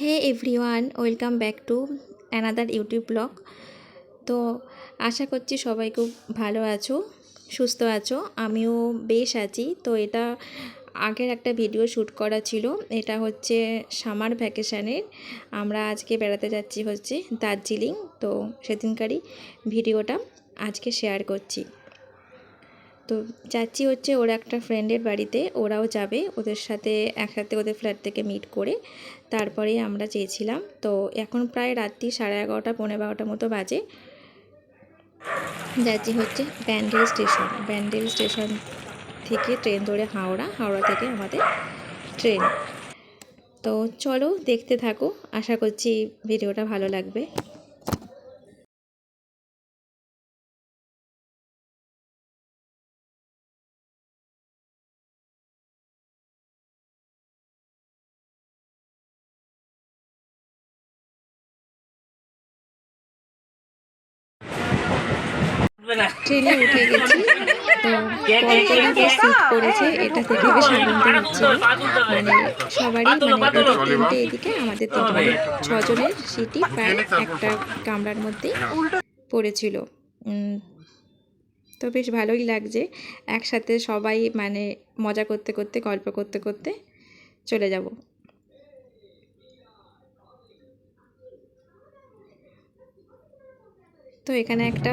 Hey everyone welcome back to another YouTube blog তো আশা করছি সবাই খুব ভালো আছো, সুস্থ আছো, আমিও বেশ আছি। তো এটা আগের একটা ভিডিও শ্যুট করা ছিল, এটা হচ্ছে সামার ভ্যাকেশানের আমরা আজকে বেড়াতে যাচ্ছি হচ্ছে দার্জিলিং, তো সেদিনকারই ভিডিওটা আজকে শেয়ার করছি। তো যাচ্ছি হচ্ছে ওর একটা ফ্রেন্ডের বাড়িতে, ওরাও যাবে ওদের সাথে একসাথে ওদের ফ্ল্যাট থেকে মিট করে। তারপরেই আমরা চেয়েছিলাম, তো এখন প্রায় রাত্রি সাড়ে এগারোটা পনেরো বারোটার মতো বাজে। যাচ্ছি হচ্ছে ব্যান্ডেল স্টেশন ব্যান্ডেল স্টেশন থেকে ট্রেন ধরে হাওড়া হাওড়া থেকে আমাদের ট্রেন। তো চলো দেখতে থাকো, আশা করছি ভিডিওটা ভালো লাগবে। ট্রেনে উঠে গেছি। তো কলকাতা যে সিট পড়েছে। এটা থেকে বেশ আনন্দ হচ্ছে মানে সবারই মানে ওদের তিনটে এদিকে আমাদের তিনটে মানে ছজনের সিটই প্রায় একটা কামরার মধ্যে পড়েছিল। তো বেশ ভালোই লাগছে। একসাথে সবাই মানে মজা করতে করতে গল্প করতে করতে চলে যাব। তো এখানে একটা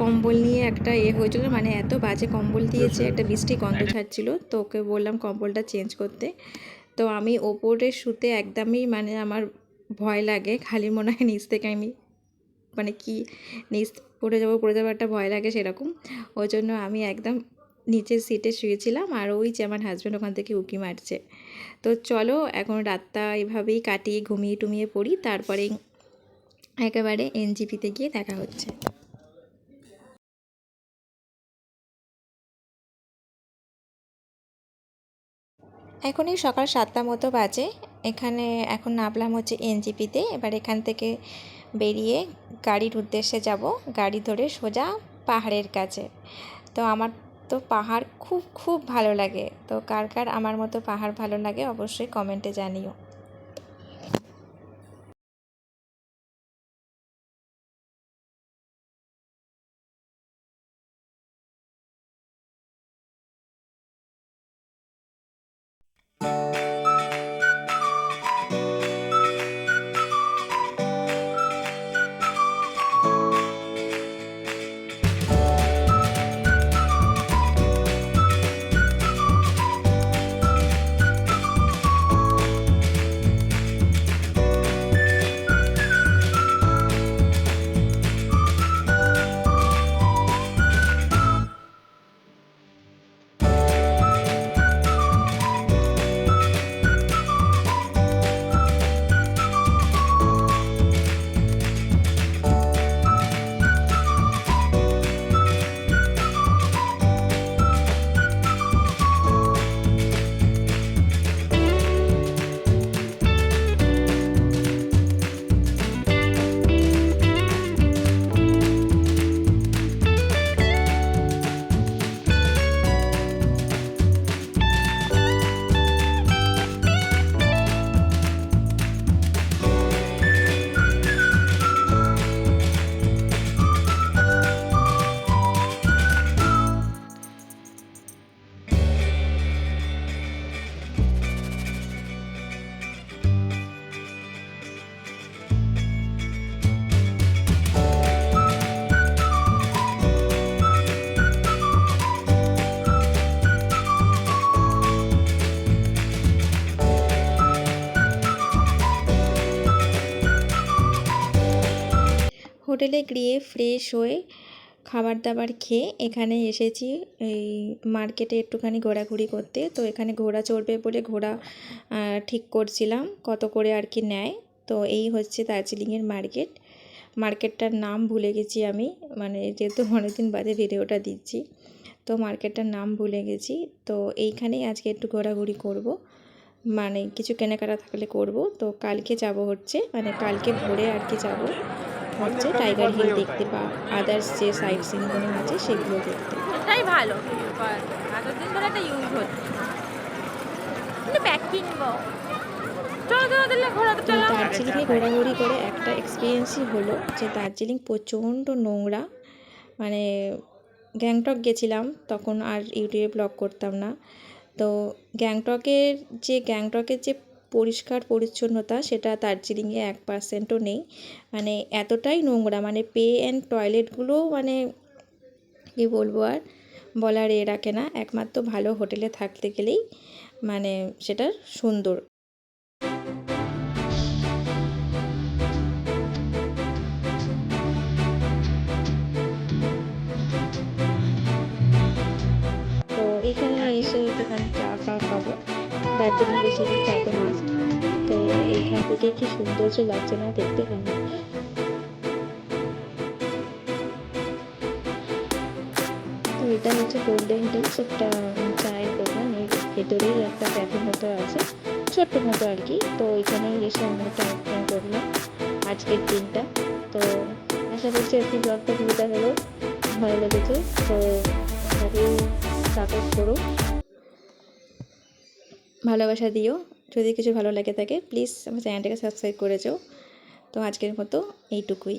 কম্বল নিয়ে একটা এ হয়েছিল মানে এত বাজে কম্বল দিয়েছে একটা বৃষ্টি গন্ধ ছাড়ছিল তো ওকে বললাম কম্বলটা চেঞ্জ করতে। তো আমি ওপরে শুতে একদমই মানে আমার ভয় লাগে খালি মনে হয় নিচ থেকে আমি মানে কি নিচ পড়ে যাব পড়ে যাব একটা ভয় লাগে সেরকম। ওই জন্য আমি একদম নিচের সিটে শুয়েছিলাম আর ওই যে আমার হাজব্যান্ড ওখান থেকে উকি মারছে। তো চলো এখন রাতটা এভাবেই কাটিয়ে ঘুমিয়ে টুমিয়ে পড়ি তারপরে একেবারে এনজিপিতে গিয়ে দেখা হচ্ছে। এখন এই সকাল সাতটা মতো বাজে। এখানে এখন নামলাম হচ্ছে এনজিপিতে। এবার এখান থেকে বেরিয়ে গাড়ির উদ্দেশ্যে যাব। গাড়ি ধরে সোজা পাহাড়ের কাছে। তো আমার তো পাহাড় খুব খুব ভালো লাগে। তো কার কার আমার মতো পাহাড় ভালো লাগে অবশ্যই কমেন্টে জানিও। হোটেলে গিয়ে ফ্রেশ হয়ে খাবার দাবার খেয়ে এখানে এসেছি। এই মার্কেটে একটুখানি ঘোরাঘুরি করতে। তো এখানে ঘোড়া চড়বে বলে ঘোড়া ঠিক করছিলাম কত করে আর কি নেয়। তো এই হচ্ছে দার্জিলিংয়ের মার্কেট। মার্কেটটার নাম ভুলে গেছি আমি। মানে যেহেতু অনেকদিন বাদে ভিডিওটা দিচ্ছি। তো মার্কেটটার নাম ভুলে গেছি। তো এইখানেই আজকে একটু ঘোরাঘুরি করব। মানে কিছু কেনাকাটা থাকলে করব। তো কালকে যাব হচ্ছে। মানে কালকে ভোরে আর কি যাব। হচ্ছে টাইগার হিল দেখতে বা আদার্স যে সাইট সিনগুলো আছে সেগুলো দেখতে এটাই ভালো। এতদিন ধরে একটা ইউজ হচ্ছে। কিন্তু ব্যাগ কিনবো দার্জিলিংয়ে ঘোরাঘুরি করে একটা এক্সপিরিয়েন্সই হলো যে দার্জিলিং প্রচণ্ড নোংরা। মানে গ্যাংটক গেছিলাম তখন আর ইউটিউবে ব্লগ করতাম না। তো গ্যাংটকের যে গ্যাংটকের যে পরিষ্কার পরিচ্ছন্নতা, সেটা দার্জিলিংয়ে এক পার্সেন্টও নেই। মানে এতটাই নোংরা মানে পে অ্যান্ড টয়লেটগুলো মানে কি বলব আর বলার এ রাখে না। একমাত্র ভালো হোটেলে থাকতে গেলেই মানে সেটা সুন্দর। দার্জিলিং বেশি দিন থাকে না তো এইখান থেকে কি সৌন্দর্য লাগছে না দেখতে কেমন? তো এটা হচ্ছে গোল্ডেন টিপস একটা চায়ের দোকান। এর ভেতরেই একটা ক্যাফে মতো আছে, ছোট্ট মতো আর কি। তো এখানেই এসে আমরা টাইম করলাম আজকের দিনটা। তো আশা করছি আজকে ব্লগটা ভিডিওটা হলো ভালো লেগেছে। তো এভাবেই সাপোর্ট করো। ভালোবাসা দিও। যদি কিছু ভালো লাগে থাকে প্লিজ আমার চ্যানেলটাকে সাবস্ক্রাইব করে যাও। তো আজকের মতো এইটুকুই।